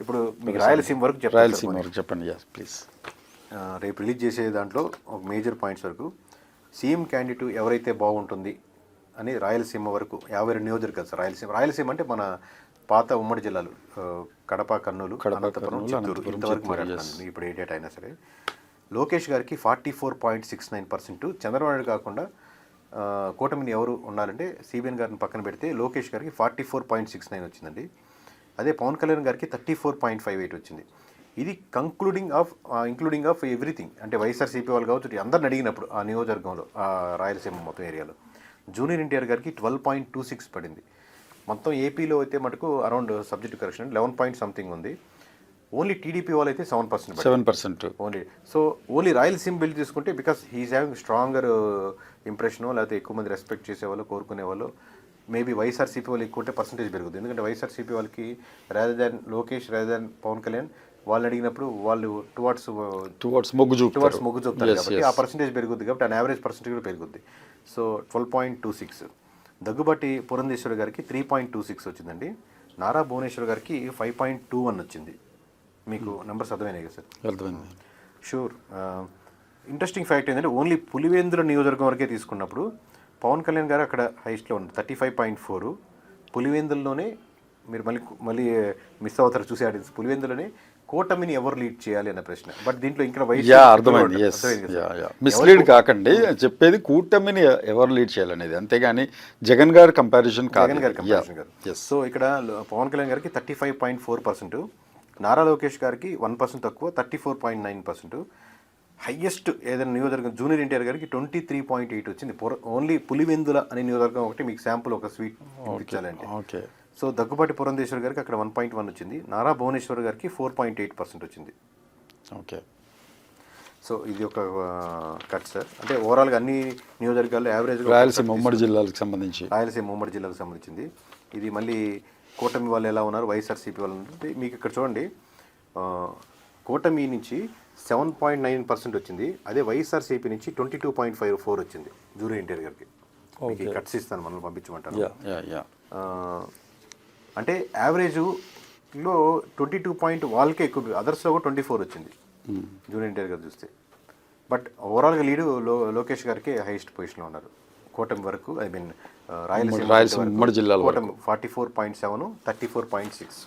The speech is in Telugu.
ఇప్పుడు మీకు రాయలసీమ వరకు రాయలసీమ వరకు చెప్పండి యా ప్లీజ్ రేపు రిలీజ్ చేసే దాంట్లో ఒక మేజర్ పాయింట్స్ వరకు సీఎం క్యాండిడేట్ ఎవరైతే బాగుంటుంది అని రాయలసీమ వరకు యాభై రెండు నియోజకవర్గాలు సార్ రాయలసీమ రాయలసీమ అంటే మన పాత ఉమ్మడి జిల్లాలు కడప కర్నూలు అనంతపురం చిత్తూరు ఇంతవరకు మాట్లాడుతున్నాను ఇప్పుడు ఏ డేట్ అయినా సరే. లోకేష్ గారికి forty four point six nine percent Chandrababu Naidu కాకుండా కూటమిని ఎవరు ఉండాలంటే సిబిఎన్ గారిని పక్కన పెడితే లోకేష్ గారికి forty four point six nine వచ్చిందండి. అదే పవన్ కళ్యాణ్ గారికి thirty four point five eight వచ్చింది. ఇది concluding of including of everything అంటే వైఎస్ఆర్సీపీ వాళ్ళు కావచ్చు అందరిని అడిగినప్పుడు ఆ నియోజకవర్గంలో ఆ రాయలసీమ మొత్తం ఏరియాలో. జూనియర్ ఎన్టీఆర్ గారికి ట్వెల్వ్ పాయింట్ టూ సిక్స్ పడింది. మొత్తం ఏపీలో అయితే మటుకు around subject correction eleven point something ఉంది. ఓన్లీ టీడీపీ వాళ్ళు అయితే seven percent seven percent. Only. So only Rayalaseema belt తీసుకుంటే because he's having stronger impression లేకపోతే ఎక్కువ మంది రెస్పెక్ట్ చేసేవాళ్ళు కోరుకునే వాళ్ళు మేబీ వైఎస్ఆర్సీపీ వాళ్ళు ఎక్కువ ఉంటే పర్సంటేజ్ పెరుగుతుంది ఎందుకంటే వైఎస్ఆర్సీపీ వాళ్ళకి rather than Lokesh rather than Pawan Kalyan వాళ్ళని అడిగినప్పుడు వాళ్ళు టువార్డ్స్ టువర్డ్స్ మొగ్గు చూపుతారు. టువార్డ్స్ మొగ్గు చూపుతారు కాబట్టి ఆ పర్సంటేజ్ పెరుగుద్ది కాబట్టి ఆ యావరేజ్ పర్సంటేజ్ కూడా పెరుగుద్ది. So twelve point two six Daggubati Purandeswari గారికి త్రీ పాయింట్ టూ సిక్స్ వచ్చిందండి. నారా భువనేశ్వర్ గారికి ఫైవ్ పాయింట్ టూ వన్ వచ్చింది. మీకు నెంబర్స్ అర్థమైనాయి కదా సార్? అర్థమైంది. షూర్ ఇంట్రెస్టింగ్ ఫ్యాక్ట్ ఏంటంటే ఓన్లీ పులివేందుల నియోజకవర్గం వరకే తీసుకున్నప్పుడు పవన్ కళ్యాణ్ గారు అక్కడ హైస్ట్లో ఉంది థర్టీ ఫైవ్ పాయింట్ ఫోర్ పులివేందుల్లోనే మీరు మళ్ళీ మళ్ళీ మిస్ అవుతారు చూసే ఆడియన్స్. పులివేందులోనే కూటమిని ఎవరు లీడ్ చేయాలి అన్న ప్రశ్న. బట్ దీంట్లో ఇంకా అర్థమైంది. మిస్లీడ్ కాకండి. చెప్పేది కూటమిని ఎవరు లీడ్ చేయాలనేది. అంతేగాని జగన్ గారి కంపారిజన్ జగన్ గారి కంపారిజన్ గారు సో ఇక్కడ పవన్ కళ్యాణ్ గారికి thirty five point four percent Nara Lokesh గారికి వన్ పర్సెంట్ తక్కువ thirty four point nine percent highest ఏదైనా నియోజకవర్గం జూనియర్ ఎన్టీఆర్ గారికి ట్వంటీ త్రీ పాయింట్ ఎయిట్ వచ్చింది. ఓన్లీ పులివెందుల అనే నియోజకవర్గం ఒకటి మీకు శాంపుల్ ఒక స్వీట్ ఇచ్చాలంటే ఓకే. సో దగ్గుబాటి పురంధేశ్వర్ గారికి అక్కడ వన్ పాయింట్ వన్ వచ్చింది. నారా భువనేశ్వర్ గారికి ఫోర్ పాయింట్ ఎయిట్ పర్సెంట్ వచ్చింది. ఓకే. సో ఇది ఒక కట్ సార్. అంటే ఓవరాల్గా అన్ని నియోజకవర్గాల్లో యావరేజ్ రాయలసీమ ఉమ్మడి జిల్లాలకు సంబంధించి. రాయలసీమ ఉమ్మడి జిల్లాకు సంబంధించింది. ఇది మళ్ళీ కూటమి వాళ్ళు ఎలా ఉన్నారు వైఎస్ఆర్సీపీ వాళ్ళు మీకు ఇక్కడ చూడండి కూటమి నుంచి సెవెన్ పాయింట్ నైన్ పర్సెంట్ వచ్చింది. అదే వైఎస్ఆర్సీపీ నుంచి twenty two point five four వచ్చింది జూనియర్ ఎన్టీఆర్ గారికి. మీకు కట్స్ ఇస్తాను మనల్ని ఆ, అంటే యావరేజ్లో ట్వంటీ టూ పాయింట్ వాళ్ళకే ఎక్కువ అదర్స్లో కూడా ట్వంటీ ఫోర్ వచ్చింది జూనియర్ ఎన్టీఆర్ గారు చూస్తే. బట్ ఓవరాల్గా లీడు లో లోకేష్ గారికి హైయెస్ట్ పొజిషన్లో ఉన్నారు. కూటమి వరకు ఐ మీన్ రాయలసీమ రాయలసీమ జిల్లాల కూటమి forty four point seven thirty four point six